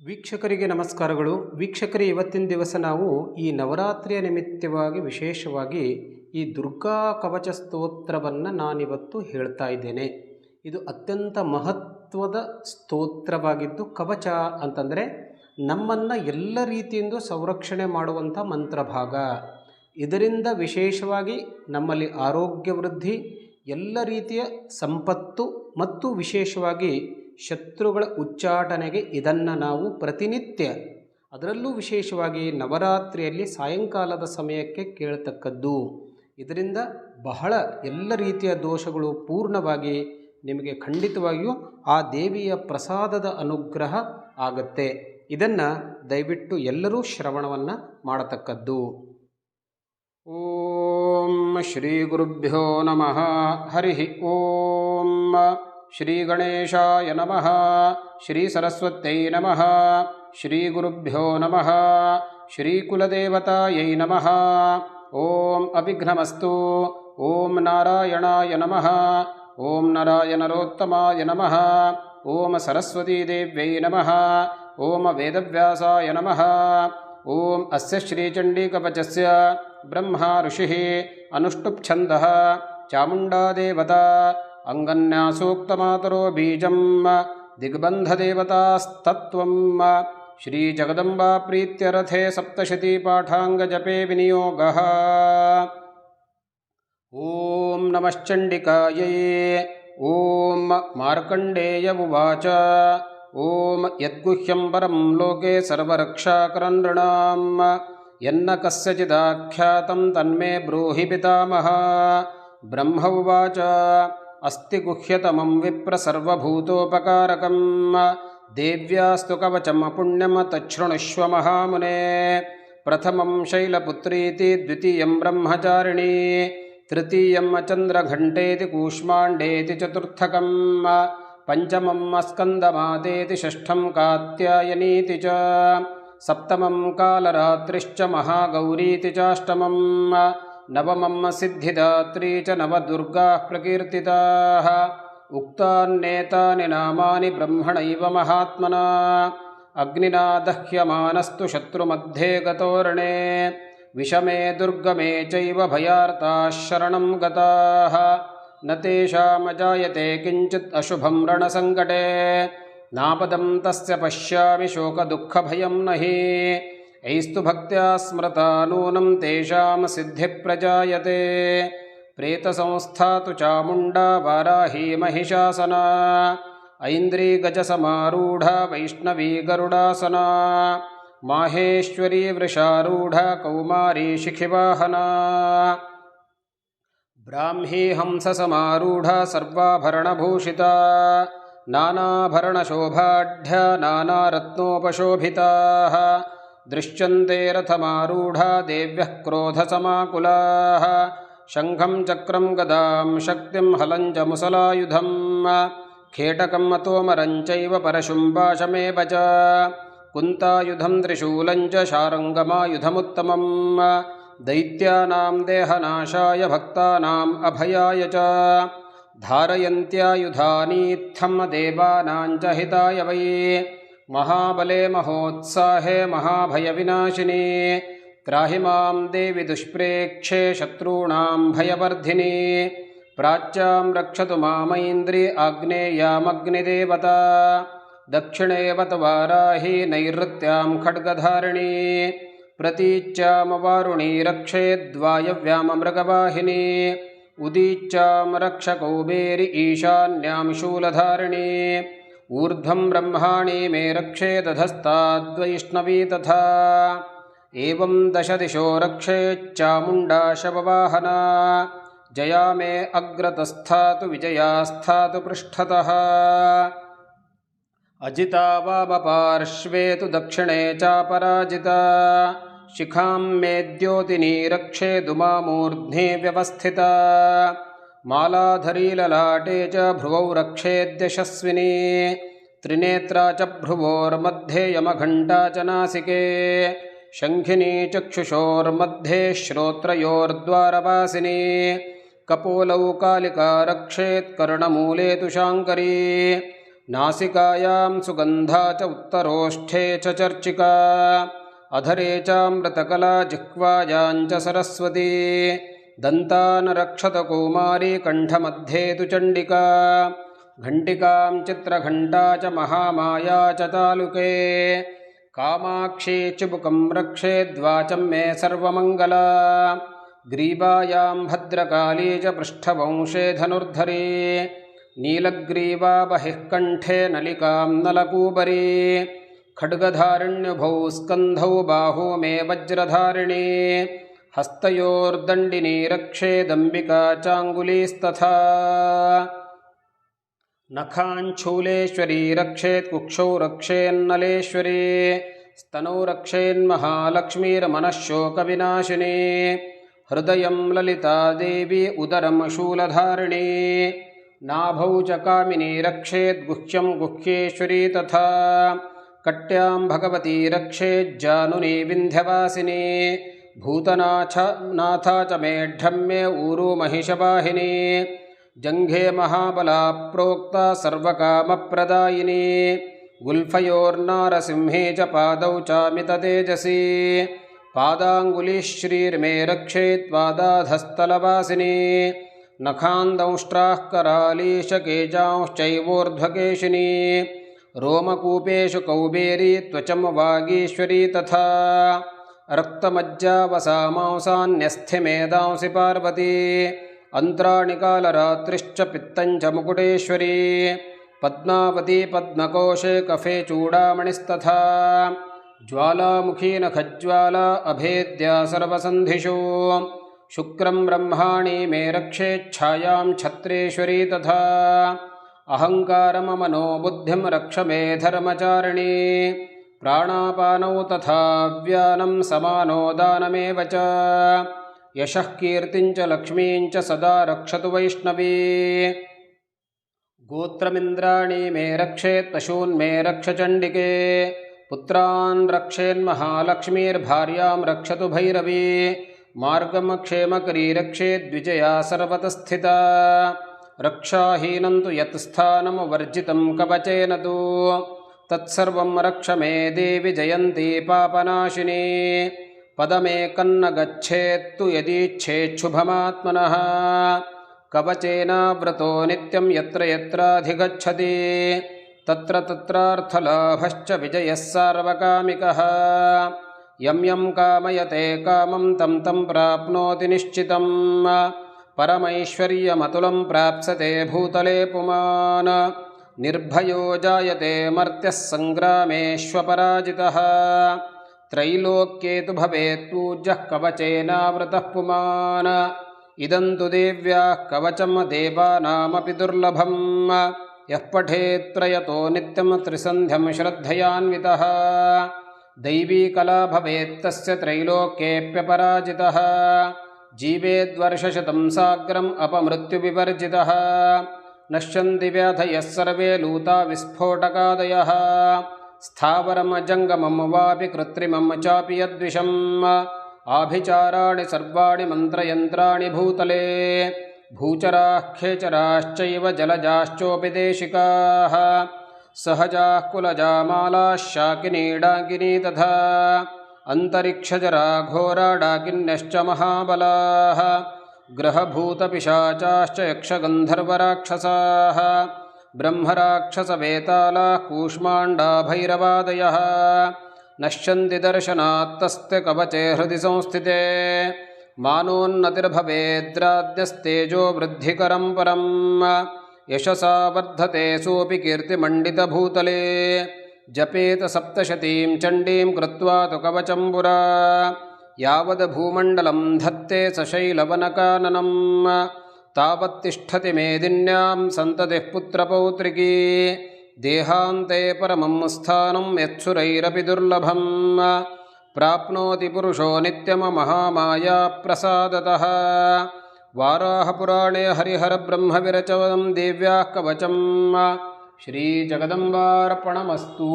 ವೀಕ್ಷಕರಿಗೆ ನಮಸ್ಕಾರಗಳು. ವೀಕ್ಷಕರೇ, ಇವತ್ತಿನ ದಿವಸ ನಾವು ಈ ನವರಾತ್ರಿಯ ನಿಮಿತ್ತವಾಗಿ ವಿಶೇಷವಾಗಿ ಈ ದುರ್ಗಾ ಕವಚ ಸ್ತೋತ್ರವನ್ನು ನಾನಿವತ್ತು ಹೇಳ್ತಾ ಇದ್ದೇನೆ. ಇದು ಅತ್ಯಂತ ಮಹತ್ವದ ಸ್ತೋತ್ರವಾಗಿದ್ದು ಕವಚ ಅಂತಂದರೆ ನಮ್ಮನ್ನು ಎಲ್ಲ ರೀತಿಯಿಂದ ಸಂರಕ್ಷಣೆ ಮಾಡುವಂಥ ಮಂತ್ರಭಾಗ ಇದರಿಂದ ವಿಶೇಷವಾಗಿ ನಮ್ಮಲ್ಲಿ ಆರೋಗ್ಯ ವೃದ್ಧಿ, ಎಲ್ಲ ರೀತಿಯ ಸಂಪತ್ತು ಮತ್ತು ವಿಶೇಷವಾಗಿ ಶತ್ರುಗಳ ಉಚ್ಚಾಟನೆಗೆ ಇದನ್ನು ನಾವು ಪ್ರತಿನಿತ್ಯ. ಅದರಲ್ಲೂ ವಿಶೇಷವಾಗಿ ನವರಾತ್ರಿಯಲ್ಲಿ ಸಾಯಂಕಾಲದ ಸಮಯಕ್ಕೆ ಕೇಳತಕ್ಕದ್ದು. ಇದರಿಂದ ಬಹಳ ಎಲ್ಲ ರೀತಿಯ ದೋಷಗಳು ಪೂರ್ಣವಾಗಿ ನಿಮಗೆ ಖಂಡಿತವಾಗಿಯೂ ಆ ದೇವಿಯ ಪ್ರಸಾದದ ಅನುಗ್ರಹ ಆಗತ್ತೆ. ಇದನ್ನು ದಯವಿಟ್ಟು ಎಲ್ಲರೂ ಶ್ರವಣವನ್ನು ಮಾಡತಕ್ಕದ್ದು. ಓಂ ಶ್ರೀ ಗುರುಭ್ಯೋ ನಮಃ. ಹರಿ ಓಂ. श्रीगणेशाय नमः। श्रीसरस्वत्यै नमः। श्रीगुरुभ्यो नमः। श्रीकुलदेवतायै नमः। ॐ अभिघ्नमस्तु। ॐ नारायणाय नमः। ॐ नरायनरोत्तमाय नमः। ॐ सरस्वतीदेव्यै नमः। ॐ वेदव्यासाय नमः। ॐ अस्य श्रीचीकवचस्य ब्रह्मा ऋषिः अनुष्टुप्छन्दः चामुण्डादेवता। अङ्गन्यासूक्तमातरो बीजं दिग्बन्धदेवतास्तत्त्वं श्रीजगदम्बाप्रीत्यरथे सप्तशतीपाठाङ्गजपे विनियोगः। ॐ नमश्चण्डिकायै ॐ मार्कण्डेय उवाच ॐ यद्गुह्यं परं लोके सर्वरक्षाकरन्नृणाम् यन्न कस्यचिदाख्यातं तन्मे ब्रूहि पितामह। ब्रह्म उवाच अस्ति गुह्यतमं विप्रसर्वभूतोपकारकं देव्यास्तु कवचमपुण्यं तच्छृणुष्व महामुने। प्रथमं शैलपुत्रीति द्वितीयं ब्रह्मचारिणी। तृतीयं चन्द्रघण्टेति कूष्माण्डेति चतुर्थकं पञ्चमं स्कन्दमातेति षष्ठं कात्यायनीति च। सप्तमं कालरात्रिश्च महागौरीति चाष्टमं नवमं सिद्धिदात्री च नवदुर्गाः प्रकीर्तिताः। उक्तान्नेतानि नामानि ब्रह्मणैव महात्मना। अग्निना दह्यमानस्तु शत्रुमध्ये गतोरणे। विषमे दुर्गमे चैव भयार्ताः शरणं गताः। न तेषामजायते किञ्चित् अशुभं रणसङ्कटे। नापदं तस्य पश्यामि शोकदुःखभयं न हि ऐस्तु भक्त्या स्मृता नूनं तेषां सिद्धिप्रजायते। प्रेतसंस्था तु चामुण्डा वाराही महिषासना ऐन्द्रीगजसमारूढा वैष्णवी गरुडासना माहेश्वरी वृषारूढा कौमारी शिखिवाहना ब्राह्मी हंससमारूढा सर्वाभरणभूषिता नानाभरणशोभाढ्या नानारत्नोपशोभिताः दृश्यन्ते रथमारूढा देव्यः क्रोधसमाकुलाः। शङ्खं चक्रं गदां शक्तिं हलं च मुसलायुधं खेटकं तोमरं चैव परशुम्भाशमेव च। कुन्तायुधं त्रिशूलं च शारङ्गमायुधमुत्तमं दैत्यानां देहनाशाय भक्तानाम् अभयाय च। धारयन्त्यायुधानीत्थं देवानां च हिताय वै महाबले महोत्साहे महाभयविनाशिनी त्राहि मां देवि दुष्प्रेक्षे शत्रूणां भयवर्धिनी प्राच्यां रक्षतु मामैन्द्रि आग्नेयामग्निदेवता दक्षिणेवत वाराही नैऋत्यां खड्गधारिणी प्रतीच्यामवारुणी रक्षेद्वायव्याममृगवाहिनी उदीच्चां रक्षकौबेरि ईशान्यां शूलधारिणी ऊर्ध्वं ब्रह्माणि मे रक्षेदधस्ताद्वैष्णवी तथा। एवं दशदिशो रक्षेच्चामुण्डा शववाहना। जया मे अग्रतस्थातु विजयास्थातु पृष्ठतः। अजिता वामपार्श्वे तु दक्षिणे चापराजिता। शिखां मे द्योतिनी रक्षेदुमामूर्ध्नि व्यवस्थिता। मालाधरीललाटे च भ्रुवौ रक्षेद्यशस्विनी त्रिनेत्रा च भ्रुवोर्मध्ये यमघण्टा च नासिके, शङ्खिनी चक्षुषोर्मध्ये श्रोत्रयोर्द्वारवासिनी कपोलौ कालिका रक्षेत्कर्णमूले तु शाङ्करी नासिकायां सुगन्धा च उत्तरोष्ठे च चर्चिका, अधरे चामृतकला जिह्वायां च सरस्वती, दन्तानरक्षतकौमारी कण्ठमध्ये तु चण्डिका। घण्टिकां चित्रघण्टा च महामाया च तालुके। कामाक्षी चिबुकं रक्षेद्वाचं मे सर्वमङ्गला। ग्रीवायां भद्रकाली च पृष्ठवंशे धनुर्धरी। नीलग्रीवा बहिः कण्ठे नलिकां नलकूबरी। खड्गधारिण्युभौ स्कन्धौ बाहू मे वज्रधारिणी। हस्तयोर्दण्डिनी रक्षेदम्बिका चाङ्गुलीस्तथा। नखाञ्छूलेश्वरी रक्षेत् कुक्षौ रक्षेन्नलेश्वरी स्तनौ रक्षेन्महालक्ष्मीर्मनःशोकविनाशिनी हृदयं ललिता देवी उदरं शूलधारिणी नाभौ च कामिनी रक्षेद्गुह्यं गुह्येश्वरी तथा कट्यां भगवती रक्षेज्जानुनी विन्ध्यवासिनी भूतनाथ नाथा च मेढ्रं मे ऊरू महिषवाहिनी जङ्घे महाबला प्रोक्ता सर्वकामप्रदायिनी गुल्फयोर्नारसिंहे च पादौ चामिततेजसी पादाङ्गुलिः रक्षेत्पादाधस्तलवासिनी नखान्दंष्ट्राः करालीशकेजांश्चैवोर्ध्वकेशिनी रोमकूपेषु कौबेरी त्वचं वागीश्वरी तथा रक्तमज्जावसामांसान्यस्थिमेदांसि पार्वती अन्त्राणिकालरात्रिश्च पित्तञ्च मुकुटेश्वरी पद्मावती पद्मकोशे कफे चूडामणिस्तथा। ज्वालामुखी नखज्वाला अभेद्या सर्वसन्धिषु। शुक्रं ब्रह्माणि मे रक्षेच्छायां छत्रेश्वरी तथा। अहङ्कारममनो बुद्धिं रक्ष मे धर्मचारिणी। प्राणापानौ तथा व्यानं समानो दानमेव च। यशः कीर्तिञ्च लक्ष्मीञ्च सदा रक्षतु वैष्णवी गोत्रमिन्द्राणि मे रक्षेत् पशून्मे रक्ष चण्डिके पुत्रान् रक्षेन्महालक्ष्मीर्भार्यां रक्षतु भैरवी मार्गमक्षेमकरी रक्षेद्विजया सर्वतस्थिता रक्षाहीनं तु यत् स्थानं वर्जितं कवचेन तु तत्सर्वं रक्ष मे देवि जयन्ती पापनाशिनी पदमेकन्न गच्छेत्तु यदीच्छेच्छुभमात्मनः। कवचेनाव्रतो नित्यं यत्र यत्राधिगच्छति। तत्र तत्रार्थलाभश्च विजयः सार्वकामिकः। यं यं कामयते कामं तं तं प्राप्नोति निश्चितं परमैश्वर्यमतुलं प्राप्स्यते भूतले पुमान्। निर्भयो जायते मर्त्यः सङ्ग्रामेष्वपराजितः त्रैलोक्ये तु भवेत्पूज्यः कवचेनावृतः पुमान्। इदं तु देव्याः कवचं देवानामपि दुर्लभम्। यः पठेत्त्रयतो नित्यं त्रिसन्ध्यं श्रद्धयान्वितः। दैवीकला भवेत्तस्य त्रैलोक्येऽप्यपराजितः। जीवेद्वर्षशतं साग्रम् अपमृत्युविवर्जितः। नश्यन्ति व्याधयः सर्वे लूता विस्फोटकादयः स्थावरमजङ्गमं वापि कृत्रिमं चापि यद्विषम् आभिचाराणि सर्वाणि मन्त्रयन्त्राणि भूतले भूचराः खेचराश्चैव जलजाश्चोपि देशिकाः सहजाः कुलजामालाः शाकिनी तथा अन्तरिक्षजरा घोराडाकिन्यश्च महाबलाः ग्रहभूतपिशाचाश्च यक्षगन्धर्वराक्षसाः ब्रह्मराक्षसवेतालाः कूष्माण्डा भैरवादयः नश्यन्ति दर्शनात्तस्य कवचे हृदि संस्थिते मानोन्नतिर्भवेद्राद्यस्तेजो वृद्धिकरं परं यशसा वर्धते सोऽपि कीर्तिमण्डितभूतले जपेत सप्तशतीं चण्डीं कृत्वा तु कवचम्बुरा यावद्भूमण्डलं धत्ते सशैलवनकाननं तावत्तिष्ठति मेदिन्यां सन्ततिः पुत्रपौत्रिकी देहान्ते परमं स्थानं यत्सुरैरपि दुर्लभं प्राप्नोति पुरुषो नित्यममहामायाप्रसादतः वाराहपुराणे हरिहरब्रह्मविरचवं देव्याः कवचं श्रीजगदम्बार्पणमस्तु